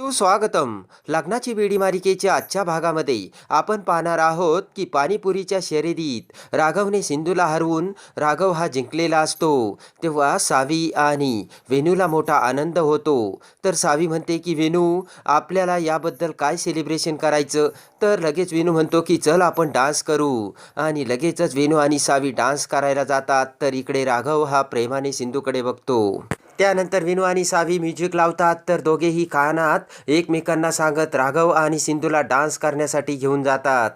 सुस्वागतम लग्नाची बेडी मालिकेच्या आजच्या भागामध्ये आपण पाहणार आहोत की पाणीपुरीच्या शर्यतीत राघवने सिंधूला हरवून राघव हा जिंकलेला असतो. तेव्हा सावी आणि वेणूला मोठा आनंद होतो. तर सावी म्हणते की वेणू आपल्याला याबद्दल काय सेलिब्रेशन करायचं? तर लगेच वेणू म्हणतो की चल आपण डान्स करू. आणि लगेचच वेणू आणि सावी डान्स करायला जातात. तर इकडे राघव हा प्रेमाने सिंधूकडे बघतो. त्यानंतर विनू आणि सावी म्युझिक लावतात तर दोघेही कानात एकमेकांना सांगत राघव आणि सिंधूला डान्स करण्यासाठी घेऊन जातात.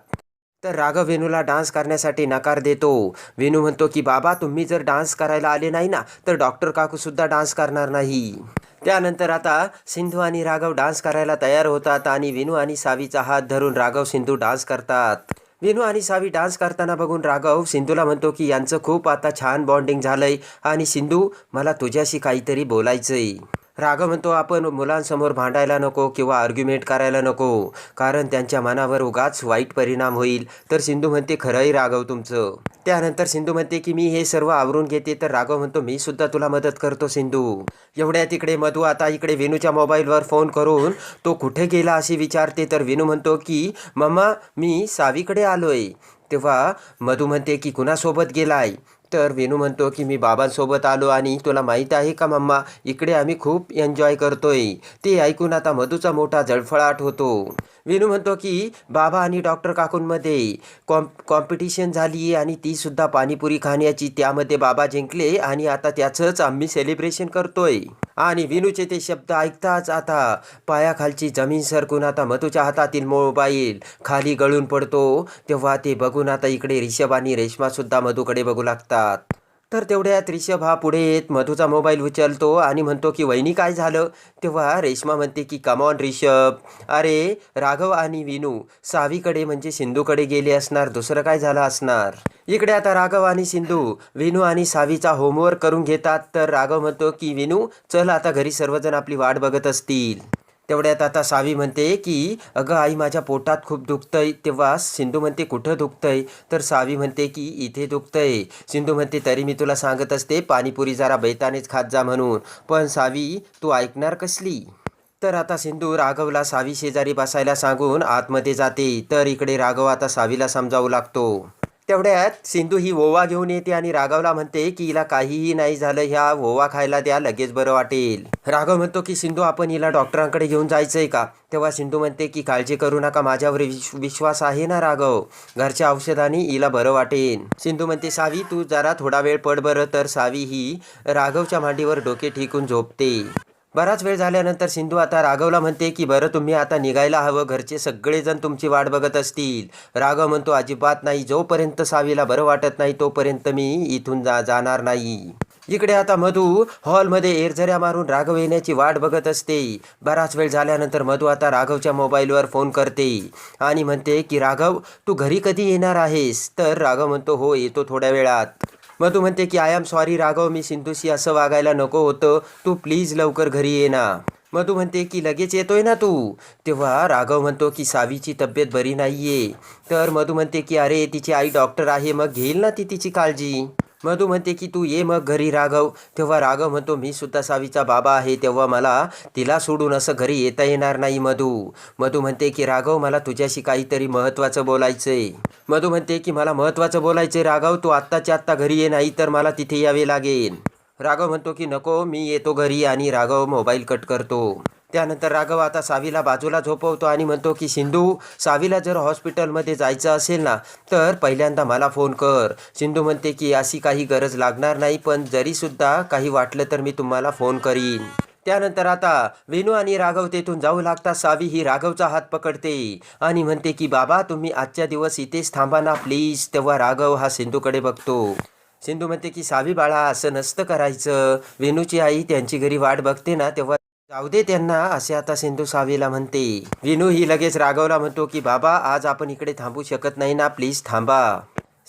तर राघव वेणूला डान्स करण्यासाठी नकार देतो. वेणू म्हणतो की बाबा तुम्ही जर डान्स करायला आले नाही ना तर डॉक्टर काकूसुद्धा डान्स करणार नाही. त्यानंतर आता सिंधू आणि राघव डान्स करायला तयार होतात आणि विनू आणि सावीचा हात धरून राघव सिंधू डान्स करतात. विनू आणि सावी डान्स करताना बघून राघव सिंधूला म्हणतो की यांचं खूप आता छान बॉन्डिंग झालंय. आणि सिंधू मला तुझ्याशी काहीतरी बोलायचंय. राघव म्हणतो आपण मुलांसमोर भांडायला नको किंवा आर्ग्युमेंट करायला नको कारण त्यांच्या मनावर उगाच वाईट परिणाम होईल. तर सिंधू म्हणते खरंही राघव तुमचं. त्यानंतर सिंधू म्हणते की मी हे सर्व आवरून घेते. तर राघव म्हणतो मी सुद्धा तुला मदत करतो सिंधू. एवढ्या तिकडे मधू आता इकडे विनूच्या मोबाईलवर फोन करून तो कुठे गेला अशी विचारते. तर विनू म्हणतो की मम्मा मी सावीकडे आलोय. तेव्हा मधू म्हणते की कुणासोबत गेलाय? तर वेणू म्हणतो की मी बाबांसोबत आलो आणि तुला माहीत आहे का मम्मा? इकडे आम्ही खूप एन्जॉय करतोय. ते ऐकून आता मधूचा मोठा जळफळाट होतो. वेणू म्हणतो की बाबा आणि डॉक्टर काकूंमध्ये कॉम्प कॉम्पिटिशन झाली आणि ती सुद्धा पाणीपुरी खाण्याची त्यामध्ये बाबा जिंकले आणि आता त्याचंच आम्ही सेलिब्रेशन करतोय. आणि विनूचे ते शब्द ऐकताच आता पायाखालची जमीन सरकून आता मधूच्या हातातील मोबाईल खाली गळून पडतो. तेव्हा ते बघून आता इकडे रिषभ आणि रेश्मासुद्धा मधूकडे बघू लागतात. तर तेवढ्यात रिषभ हा पुढे येत मधूचा मोबाईल उचलतो आणि म्हणतो की वहिनी काय झालं? तेव्हा रेश्मा म्हणते की कमॉन रिषभ अरे राघव आणि विनू सावीकडे म्हणजे सिंधूकडे गेले असणार दुसरं काय झालं असणार? इकडे आता राघव आणि सिंधू विनू आणि सावीचा होमवर्क करून घेतात. तर राघव म्हणतो की विनू चल आता घरी सर्वजण आपली वाट बघत असतील. तेवढ्यात आता सावी म्हणते की अगं आई माझ्या पोटात खूप दुखतंय. तेव्हा सिंधू म्हणते कुठं दुखतंय? तर सावी म्हणते की इथे दुखतंय. सिंधू म्हणते तरी मी तुला सांगत असते पाणीपुरी जरा बैतानेच खात जा म्हणून. पण सावी तू ऐकणार कसली? तर आता सिंधू राघवला सावी शेजारी बसायला सांगून आतमध्ये जाते. तर इकडे राघव आता सावीला समजावू लागतो. तेवढ्यात सिंधू ही ओवा घेऊन येते आणि राघवला म्हणते की हिला काहीही नाही झालं ह्या ओवा खायला द्या लगेच बरं वाटेल. राघव म्हणतो की सिंधू आपण हिला डॉक्टरांकडे घेऊन जायचंय का? तेव्हा सिंधू म्हणते की काळजी करू नका माझ्यावर विश्वास आहे ना राघव? घरच्या औषधाने हिला बरं वाटेल. सिंधू म्हणते सावी तू जरा थोडा वेळ पड बरं. तर सावी ही राघवच्या मांडीवर डोके ठेकून झोपते. बराच वेळ झाल्यानंतर सिंधू आता राघवला म्हणते की बरं तुम्ही आता निघायला हवं. घरचे सगळेजण तुमची वाट बघत असतील. राघव म्हणतो अजिबात नाही. जोपर्यंत सावीला बरं वाटत नाही तोपर्यंत मी इथून जा जाणार नाही. इकडे आता मधू हॉलमध्ये एरझऱ्या मारून राघव येण्याची वाट बघत असते. बराच वेळ झाल्यानंतर मधू आता राघवच्या मोबाईलवर फोन करते आणि म्हणते की राघव तू घरी कधी येणार आहेस? तर राघव म्हणतो हो येतो थोड्या वेळात. मधू म्हणते की आय एम सॉरी राघव मी सिंधूशी असं वागायला नको होतं. तू प्लीज लवकर घरी ये ना. मधू म्हणते की लगेच येतोय ना तू. तेव्हा राघव म्हणतो की सावीची तब्येत बरी नाही आहे तर मधू म्हणते की अरे तिची आई डॉक्टर आहे मग घेईल ना ती तिची काळजी. मधू म्हणते की तू ये मग घरी राघव. तेव्हा राघव म्हणतो मी सुद्धा सावीचा बाबा आहे. तेव्हा मला तिला सोडून असं घरी येता येणार नाही मधू. मधू म्हणते की राघव मला तुझ्याशी काहीतरी महत्त्वाचं बोलायचंय. मधू म्हणते की मला महत्त्वाचं बोलायचंय राघव. तू आत्ताच्या आत्ता घरी ये नाही तर मला तिथे यावे लागेल. राघव म्हणतो की नको मी येतो घरी आणि राघव मोबाईल कट करतो. त्यानंतर राघव आता सावीला बाजूला झोपवतो आणि म्हणतो की सिंधू सावीला जर हॉस्पिटलमध्ये जायचं असेल ना तर पहिल्यांदा मला फोन कर. सिंधू म्हणते की अशी काही गरज लागणार नाही पण जरीसुद्धा काही वाटलं तर मी तुम्हाला फोन करीन. त्यानंतर आता वेणू आणि राघव तेथून जाऊ लागता सावी ही राघवचा हात पकडते आणि म्हणते की बाबा तुम्ही आजच्या दिवस इथेच थांबा ना प्लीज. तेव्हा राघव हा सिंधूकडे बघतो. सिंधू म्हणते की सावी बाळा असं नसतं करायचं. वेणूची आई त्यांची घरी वाट बघते ना तेव्हा जाऊ दे त्यांना असे आता सिंधू सावीला म्हणते. विनू ही लगेच रागवला म्हणतो की बाबा आज आपण इकडे थांबू शकत नाही ना प्लीज थांबा.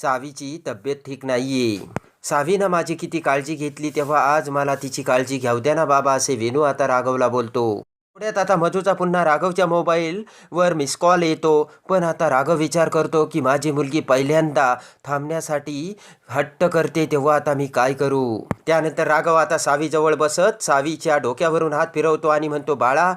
सावीची तब्येत ठीक नाहीये. सावीनं माझी किती काळजी घेतली तेव्हा आज मला तिची काळजी घ्याऊ द्या ना बाबा असे वेणू आता रागवला बोलतो. थोड्यात आता मधूचा पुन्हा राघवच्या मोबाईलवर मिस कॉल येतो. पण आता राघव विचार करतो की माझी मुलगी पहिल्यांदा थांबण्यासाठी हट्ट करते तेव्हा आता मी काय करू? त्यानंतर राघव आता सावीजवळ बसत सावीच्या डोक्यावरून हात फिरवतो आणि म्हणतो बाळा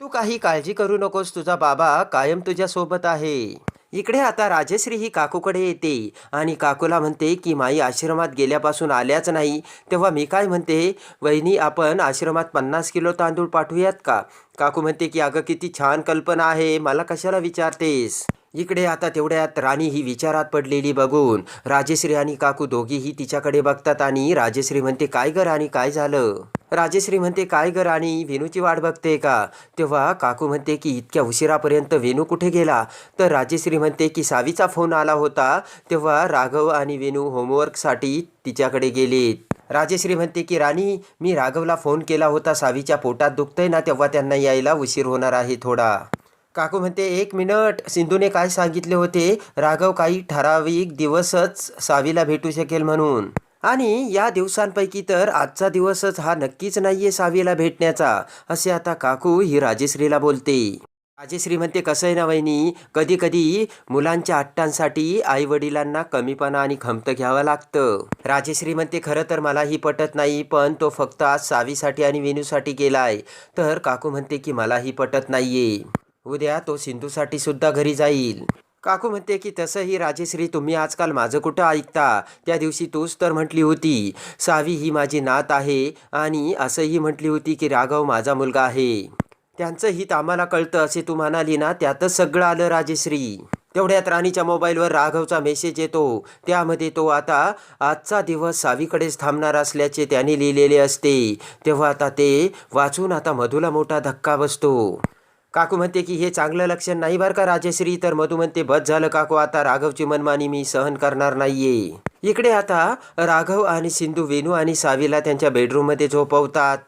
तू काही काळजी करू नकोस. तुझा बाबा कायम तुझ्यासोबत आहे. इकडे आता राजश्री ही काकूकडे येते आणि काकूला म्हणते की माई आश्रमात गेल्यापासून आल्याच नाही. तेव्हा मी काय म्हणते? वहिनी आपण आश्रमात पन्नास किलो तांदूळ पाठवूयात का? काकू म्हणते की अगं किती छान कल्पना आहे. मला कशाला विचारतेस? इकडे आता तेवढ्यात राणी ही विचारात पडलेली बघून राजेश्री आणि काकू दोघीही तिच्याकडे बघतात आणि राजेश्री म्हणते काय ग राणी काय झालं? राजेश्री म्हणते काय ग राणी वेणूची वाट बघते का? तेव्हा काकू म्हणते की इतक्या उशिरापर्यंत वेणू कुठे गेला? तर राजेश्री म्हणते की सावीचा फोन आला होता. तेव्हा राघव आणि वेणू होमवर्कसाठी तिच्याकडे गेलेत. राजेश्री म्हणते की राणी मी राघवला फोन केला होता सावीच्या पोटात दुखतंय ना तेव्हा त्यांना यायला उशीर होणार आहे थोडा. काकू म्हणते एक मिनिट. सिंधूने काय सांगितले होते? राघव काही ठराविक दिवसच सावीला भेटू शकेल म्हणून. आणि या दिवसांपैकी तर आजचा दिवसच हा नक्कीच नाहीये सावीला भेटण्याचा असे आता काकू ही राजेश्रीला बोलते. राजेश्री म्हणते कसं आहे ना वहिनी कधी कधी मुलांच्या आट्टांसाठी आई वडिलांना कमीपणा आणि खमत घ्यावं लागतं. राजेश्री म्हणते खरं तर मलाही पटत नाही पण तो फक्त आज सावीसाठी आणि वेणूसाठी गेलाय. तर काकू म्हणते की मलाही पटत नाहीये. उद्या तो सिंधूसाठी सुद्धा घरी जाईल. काकू म्हणते की तसंही राजेश्री तुम्ही आजकाल माझं कुठं ऐकता? त्या दिवशी तूच तर म्हटली होती सावी ही माझी नात आहे आणि असंही म्हटली होती की राघव माझा मुलगा आहे. त्यांचं हित आम्हाला कळतं असे तू म्हणाली ना त्यातच सगळं आलं राजेश्री. तेवढ्यात राणीच्या मोबाईलवर राघवचा मेसेज येतो. त्यामध्ये तो आता आजचा दिवस सावीकडेच थांबणार असल्याचे त्याने लिहिलेले असते. तेव्हा आता ते वाचून आता मधूला मोठा धक्का बसतो. काकू म्हणते की हे चांगलं लक्षण नाही बरं का राजश्री? तर मधू म्हणते बस झालं काकू आता राघवची मनमानी मी सहन करणार नाहीये. इकडे आता राघव आणि सिंधू वेणू आणि सावीला त्यांच्या बेडरूममध्ये झोपवतात.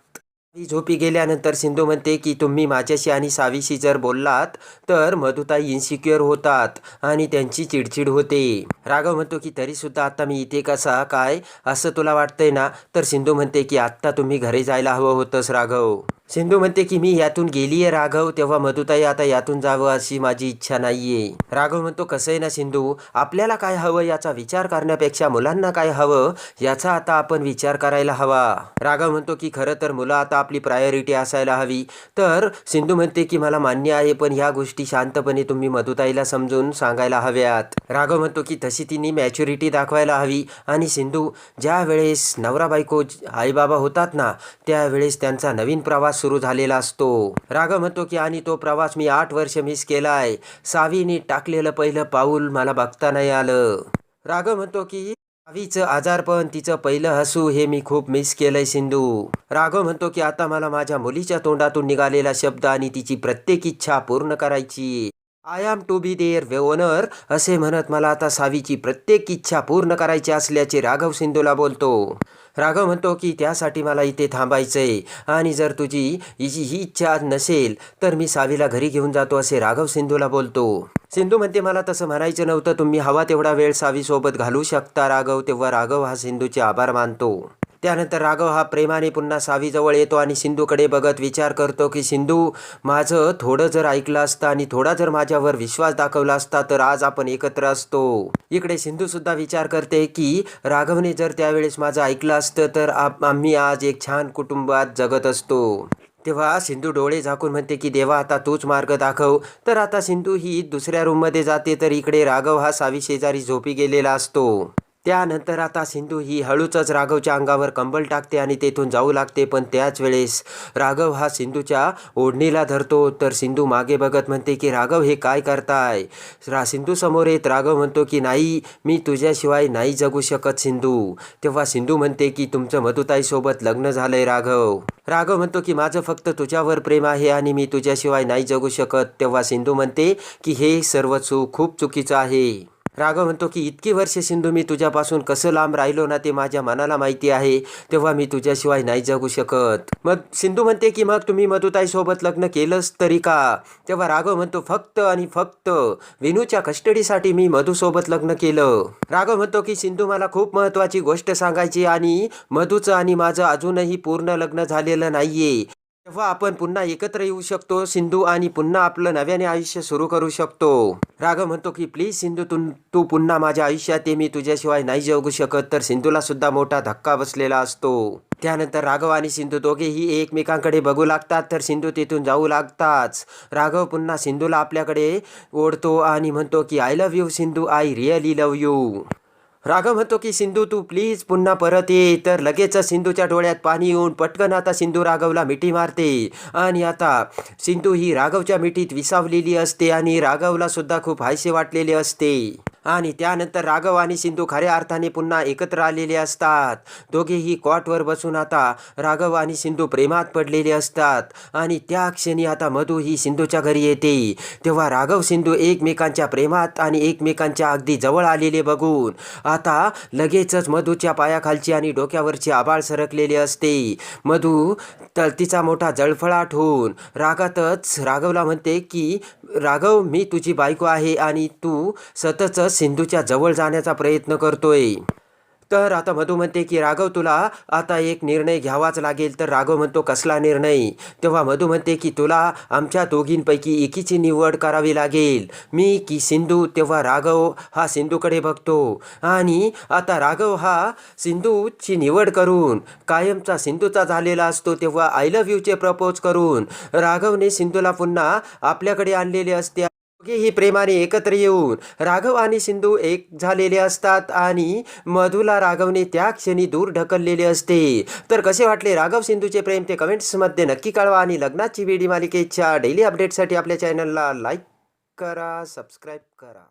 झोपी गेल्यानंतर सिंधू म्हणते की तुम्ही माझ्याशी आणि सावीशी जर बोललात तर मधुताई इन्सिक्युअर होतात आणि त्यांची चिडचिड होते. राघव म्हणतो की तरी सुद्धा आता मी इथे कसा? काय? असं तुला वाटतंय ना? तर सिंधू म्हणते की आत्ता तुम्ही घरी जायला हवं होतंस राघव. सिंधू म्हणते की मी यातून गेलीये राघव तेव्हा मधुताई आता यातून जावं अशी माझी इच्छा नाहीये. राघव म्हणतो कसं आहे ना सिंधू आपल्याला काय हवं याचा विचार करण्यापेक्षा मुलांना काय हवं याचा आता आपण विचार करायला हवा. राघव म्हणतो की खरं तर मुलं आता आपली प्रायोरिटी असायला हवी. तर सिंधू म्हणते की मला मान्य आहे पण ह्या गोष्टी शांतपणे तुम्ही मधुताईला समजून सांगायला हव्यात. राघव म्हणतो की तशी तिने मॅच्युरिटी दाखवायला हवी. आणि सिंधू ज्या वेळेस नवरा बायको आईबाबा होतात ना त्यावेळेस त्यांचा नवीन प्रवास सुरू झालेला असतो. राघव म्हणतो की आणि तो प्रवास मी आठ वर्ष मिस केलाय. सावीने टाकलेलं पहिलं पाऊल मला बघता नाही आलं. राघव म्हणतो की सावीचं आजारपण तिचं पहिलं हसू हे मी खूप मिस केलंय सिंधू. राघव म्हणतो की आता मला माझ्या मुलीच्या तोंडातून निघालेला शब्द आणि तिची प्रत्येक इच्छा पूर्ण करायची. I am to be their owner असे म्हणत मला आता सावीची प्रत्येक इच्छा पूर्ण करायची असल्याचे राघव सिंधूला बोलतो. राघव म्हणतो की त्यासाठी मला इथे थांबायचं आहे आणि जर तुझी हिची ही इच्छा नसेल तर मी सावीला घरी घेऊन जातो असे राघव सिंधूला बोलतो. सिंधू म्हणते मला तसं म्हणायचं नव्हतं. तुम्ही हवा तेवढा वेळ सावीसोबत घालू शकता राघव. तेव्हा राघव हा सिंधूचे आभार मानतो. त्यानंतर राघव हा प्रेमाने पुन्हा सावीजवळ येतो आणि सिंधूकडे बघत विचार करतो की सिंधू माझं थोडं जर ऐकलं असतं आणि थोडा जर माझ्यावर विश्वास दाखवला असता तर आज आपण एकत्र असतो. इकडे सिंधू सुद्धा विचार करते की राघवने जर त्यावेळेस माझं ऐकलं असतं तर आप- आम्ही आज एक छान कुटुंबात जगत असतो. तेव्हा सिंधू डोळे झाकून म्हणते की देवा आता तूच मार्ग दाखव. तर आता सिंधू ही दुसऱ्या रूममध्ये जाते तर इकडे राघव हा सावी शेजारी झोपी गेलेला असतो. त्यानंतर आता सिंधू ही हळूचच राघवच्या अंगावर कंबल टाकते आणि तेथून जाऊ लागते. पण त्याच वेळेस राघव हा सिंधूच्या ओढणीला धरतो. तर सिंधू मागे बघत म्हणते की राघव हे काय करताय? रा सिंधू समोर येत राघव म्हणतो की नाही मी तुझ्याशिवाय नाही जगू शकत सिंधू. तेव्हा सिंधू म्हणते की तुमचं मधुताईसोबत लग्न झालंय राघव. राघव म्हणतो की माझं फक्त तुझ्यावर प्रेम आहे आणि मी तुझ्याशिवाय नाही जगू शकत. तेव्हा सिंधू म्हणते की हे सर्व चूक खूप चुकीचं आहे. राघव म्हणतो की इतकी वर्ष सिंधू मी तुझ्यापासून कसं लांब राहिलो ना ते माझ्या मनाला माहिती आहे तेव्हा मी तुझ्याशिवाय नाही जगू शकत. मग सिंधू म्हणते की मग तुम्ही मधुताईसोबत लग्न केलंच तरी का? तेव्हा राघव म्हणतो फक्त आणि फक्त विनूच्या कस्टडीसाठी मी मधुसोबत लग्न केलं. राघव म्हणतो की सिंधू मला खूप महत्वाची गोष्ट सांगायची आणि मधुचं आणि माझं अजूनही पूर्ण लग्न झालेलं नाहीये. तेव्हा आपण पुन्हा एकत्र येऊ शकतो. सिंधू आणि पुन्हा आपलं नव्याने आयुष्य सुरू करू शकतो. राघव म्हणतो की प्लीज सिंधू तू तू पुन्हा माझ्या आयुष्यात ये मी तुझ्याशिवाय नाही जगू शकत. तर सिंधूला सुद्धा मोठा धक्का बसलेला असतो. त्यानंतर राघव आणि सिंधू दोघेही एकमेकांकडे बघू लागतात. तर सिंधू तिथून जाऊ लागताच. राघव पुन्हा सिंधूला आपल्याकडे ओढतो आणि म्हणतो की I love you Sindhu. I really love you Raghav म्हणतो की सिंधू तू प्लीज पुन्हा परत ये. तर लगेच सिंधूच्या डोळ्यात पाणी येऊन पटकन आता सिंधू राघवला मिठी मारते. आणि आता सिंधू ही राघवच्या मिठीत विसावलेली असते आणि राघवला सुद्धा खूप हायसे वाटलेले असते. आणि त्यानंतर राघव आणि सिंधू खऱ्या अर्थाने पुन्हा एकत्र आलेले असतात. दोघेही कॉटवर बसून आता राघव आणि सिंधू प्रेमात पडलेले असतात. आणि त्या क्षणी आता मधू ही सिंधूच्या घरी येते. तेव्हा राघव सिंधू एकमेकांच्या प्रेमात आणि एकमेकांच्या अगदी जवळ आलेले बघून आता लगेचच मधूच्या पायाखालची आणि डोक्यावरची आबाळ सरकलेले असते. मधू तर तिचा मोठा जळफळाट होऊन रागातच राघवला म्हणते की राघव मी तुझी बायको आहे आणि तू सततच सिंधूच्या जवळ जाण्याचा प्रयत्न करतोय. तर आता मधू म्हणते की राघव तुला आता एक निर्णय घ्यावाच लागेल. तर राघव म्हणतो कसला निर्णय? तेव्हा मधू म्हणते की तुला आमच्या दोघींपैकी एकीची निवड करावी लागेल. मी की सिंधू तेव्हा राघव हा सिंधूकडे बघतो. आणि आता राघव हा सिंधूची निवड करून कायमचा सिंधूचा झालेला असतो. तेव्हा आय लव्ह यूचे प्रपोज करून राघवने सिंधूला पुन्हा आपल्याकडे आणलेले असते. दोघेही प्रेमाने एकत्र येऊन राघव आणि सिंधू एक झालेले असतात आणि मधूला राघवने त्या क्षणी दूर ढकललेले असते. तर कसे वाटले राघव सिंधूचे प्रेम ते कमेंट्समध्ये नक्की कळवा आणि लग्नाची वेडी मालिकेच्या डेली अपडेटसाठी आपल्या चॅनलला लाईक करा सबस्क्राईब करा.